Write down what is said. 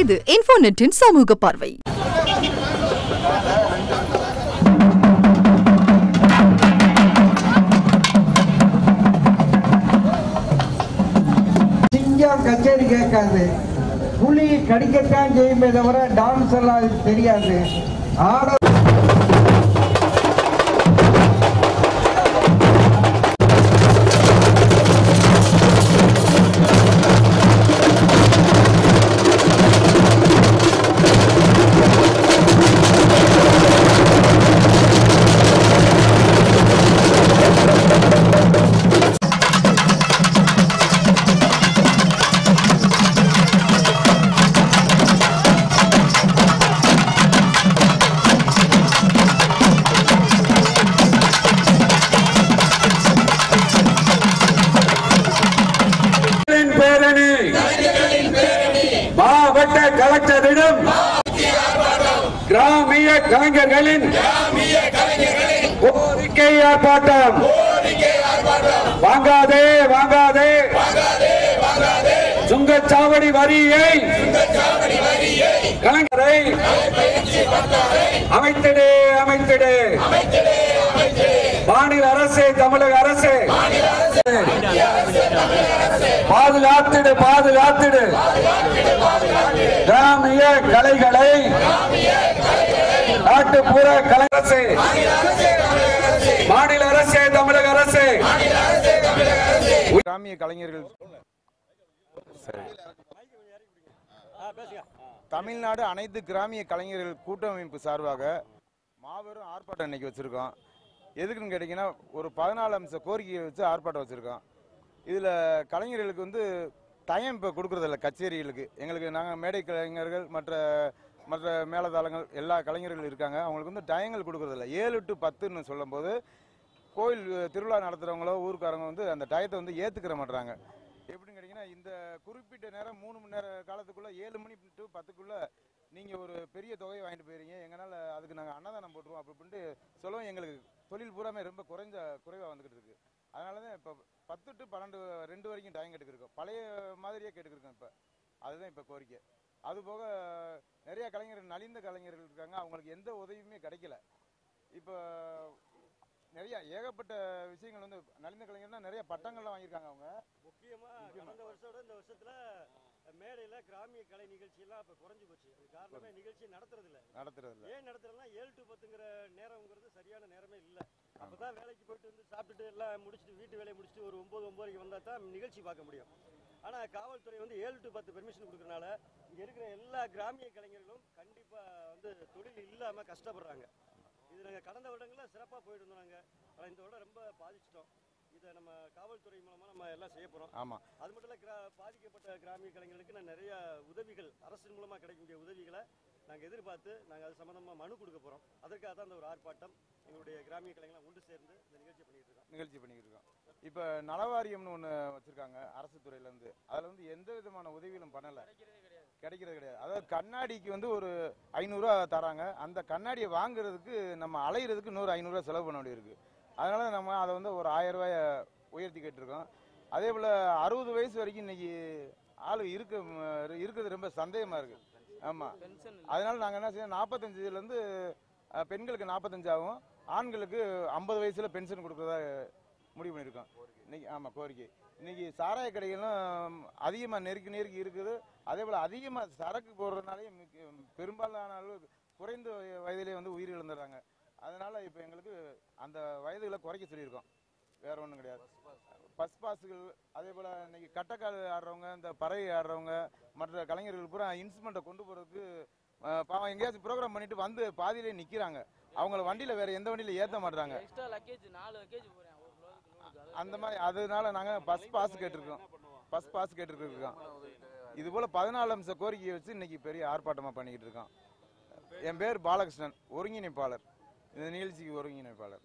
இது இன்ஃபோநெட்டின் சமூக பார்வை. சிங்கம் கச்சேரி கேட்காது. புலி கடிக்கத்தான் செய்யுமே தவிர டான்ஸ் எல்லாம் தெரியாது. ஆட கிராமிய கலைஞர்களின் கோரிக்கை ஆர்ப்பாட்டம். வாங்காதே வாங்காதே. சுங்கச்சாவடி வரியை கலைஞரை அமைத்திடு அமைத்திடு. மாநில அரசு தமிழக அரசு. பாதுகாத்திடு பாதுகாத்திடு. கிராமிய கலைகளை நாட்டுப்புற கலை அரசு. மாநில அரசு தமிழக அரசு. கிராமிய கலைஞர்கள் சரி. தமிழ்நாடு அனைத்து கிராமிய கலைஞர்கள் கூட்டமைப்பு சார்பாக மாபெரும் ஆர்ப்பாட்டம் இன்னைக்கு வச்சுருக்கோம். எதுக்குன்னு கேட்டிங்கன்னா ஒரு பதினாலு அம்ச கோரிக்கையை வச்சு ஆர்ப்பாட்டம் வச்சுருக்கோம். இதில் கலைஞர்களுக்கு வந்து டைம் இப்போ கொடுக்குறதில்ல கச்சேரிகளுக்கு. எங்களுக்கு நாங்கள் மேடை கலைஞர்கள் மற்ற மற்ற மேலதாளங்கள் எல்லா கலைஞர்கள் இருக்காங்க. அவங்களுக்கு வந்து டயங்கள் கொடுக்குறதில்ல. ஏழு டு பத்துன்னு சொல்லும்போது கோயில் திருவிழா நடத்துகிறவங்களோ ஊருக்காரங்க வந்து அந்த டயத்தை வந்து ஏற்றுக்கிற மாட்டுறாங்க எப்படின்னு கேட்டிங்கன்னா இந்த குறிப்பிட்ட நேரம் மூணு மணி நேர காலத்துக்குள்ளே ஏழு மணி டு பத்துக்குள்ளே நீங்கள் ஒரு பெரிய தொகையை வாங்கிட்டு போயிருங்க எங்களால் அதுக்கு நாங்கள் அன்னதானம் போட்டுருவோம் அப்படி அப்படின்ட்டு சொல்லவும் எங்களுக்கு தொழில் பூராமே ரொம்ப குறைஞ்ச குறைவாக வந்துக்கிட்டு இருக்குது அதனால தான் இப்போ பத்து டு பன்னெண்டு ரெண்டு வரைக்கும் டைம் கேட்டுக்கிருக்கோம் பழைய மாதிரியே கேட்டுக்கிருக்கோம் இப்போ. அதுதான் இப்போ கோரிக்கை. அதுபோக நிறைய கலைஞர்கள் நலிந்த கலைஞர்கள் இருக்காங்க. அவங்களுக்கு எந்த உதவியுமே கிடைக்கல. இப்போ நிறைய ஏகப்பட்ட விஷயங்கள் வந்து நலிந்த கலைஞர்னா நிறைய பட்டங்கள்லாம் வாங்கியிருக்காங்க அவங்க. முக்கியமா கடந்த வருஷத்தோட இந்த வருஷத்துல மேடையில கிராமிய கலை நிகழ்ச்சியெல்லாம் இப்ப குறைஞ்சு போச்சு. அது காரணமே நிகழ்ச்சி நடத்துறது இல்ல நடத்துறதுல ஏன் நடத்துறதுனா ஏழு டு பத்துங்கிற நேரம்ங்கிறது சரியான நேரமே இல்ல. அப்பதான் வேலைக்கு போயிட்டு வந்து சாப்பிட்டுட்டு எல்லாம் முடிச்சுட்டு வீட்டு வேலையை முடிச்சுட்டு ஒரு ஒன்பது ஒன்பதுக்கு வந்தா தான் நிகழ்ச்சி பார்க்க முடியும். ஆனா காவல்துறை வந்து ஏழு டு பத்து பெர்மிஷன் கொடுக்கறனால இங்க இருக்கிற எல்லா கிராமிய கலைஞர்களும் கண்டிப்பா வந்து தொழில் இல்லாம கஷ்டப்படுறாங்க. இது நாங்க கடந்த வருடங்கள்ல சிறப்பா போயிட்டு இருந்தோம் நாங்க. ஆனா இந்த வருடம் ரொம்ப பாதிச்சிட்டோம். இதை நம்ம காவல்துறை மூலமா நம்ம எல்லாம் செய்ய போறோம். ஆமாம் அது மட்டும் இல்ல கிரா பாதிக்கப்பட்ட கிராமிய கலைஞர்களுக்கு நான் நிறைய உதவிகள் அரசின் மூலமா கிடைக்கக்கூடிய உதவிகளை நாங்கள் எதிர்பார்த்து நாங்கள் அது சம்பந்தமா மனு கொடுக்க போகிறோம் அதற்காக தான் அந்த ஒரு ஆர்ப்பாட்டம் எங்களுடைய கிராமிய கலைஞர்கள் ஒன்று சேர்ந்து இந்த நிகழ்ச்சி பண்ணிட்டு இருக்கோம். நிகழ்ச்சி பண்ணிக்கிட்டு இருக்கோம். இப்போ நலவாரியம்னு ஒன்று வச்சுருக்காங்க அரசு துறையிலேருந்து அதில் வந்து எந்த விதமான உதவிகளும் பண்ணலை. கிடைக்கிறது கிடையாது. அதாவது கண்ணாடிக்கு வந்து ஒரு ஐநூறுரூவா தராங்க. அந்த கண்ணாடியை வாங்குறதுக்கு நம்ம அலையிறதுக்கு நூறு ஐநூறுரூவா செலவு பண்ண வேண்டியிருக்கு. அதனால நம்ம அதை வந்து ஒரு ஆயிரம் ரூபாய உயர்த்தி கேட்டிருக்கோம். அதே போல் அறுபது வயசு வரைக்கும் இன்னைக்கு ஆள் இருக்க இருக்கிறது ரொம்ப சந்தேகமாக இருக்குது ஆமாம் அதனால நாங்கள் என்ன செய்யணும் நாற்பத்தஞ்சுலேருந்து பெண்களுக்கு நாற்பத்தஞ்சாகும் ஆண்களுக்கு ஐம்பது வயசில் பென்ஷன் கொடுக்குறதா முடிவு பண்ணியிருக்கோம் இன்னைக்கு ஆமாம் கோரிக்கை. இன்னைக்கு சாராய கடைகளும் அதிகமாக நெருக்கி நெருக்கி இருக்குது. அதே போல் அதிகமாக சரக்கு போடுறதுனாலே மிக்க- பெரும்பாலான அளவு குறைந்த வயதிலேயே வயதிலே வந்து உயிர் இழந்துடுறாங்க. அதனால இப்போ எங்களுக்கு அந்த வயதுகளை குறைக்க சொல்லியிருக்கோம். வேற ஒன்றும் கிடையாது. பஸ் பாஸுகள் அதே போல் இன்னைக்கு கட்டக்கால் ஆடுறவங்க இந்த பறவை ஆடுறவங்க மற்ற கலைஞர்கள் பூரா இன்ஸ்ட்ருமெண்ட்டை கொண்டு போகிறதுக்கு பாவம் எங்கேயாச்சும் ப்ரோக்ராம் பண்ணிட்டு வந்து பாதியிலே நிற்கிறாங்க அவங்கள வண்டியில் வேற எந்த வண்டியில ஏற்ற மாட்டாங்க அந்த மாதிரி அதனால நாங்கள் பஸ் பாஸ் கேட்டிருக்கோம். பஸ் பாஸ் கேட்டுருக்கோம். இது போல பதினாலு அம்ச கோரிக்கையை வச்சு இன்னைக்கு பெரிய ஆர்ப்பாட்டமாக பண்ணிக்கிட்டு இருக்கோம். என் பேர் பாலகிருஷ்ணன் ஒருங்கிணைப்பாளர். இந்த நிகழ்ச்சிக்கு ஒருங்கிணைப்பாளர்.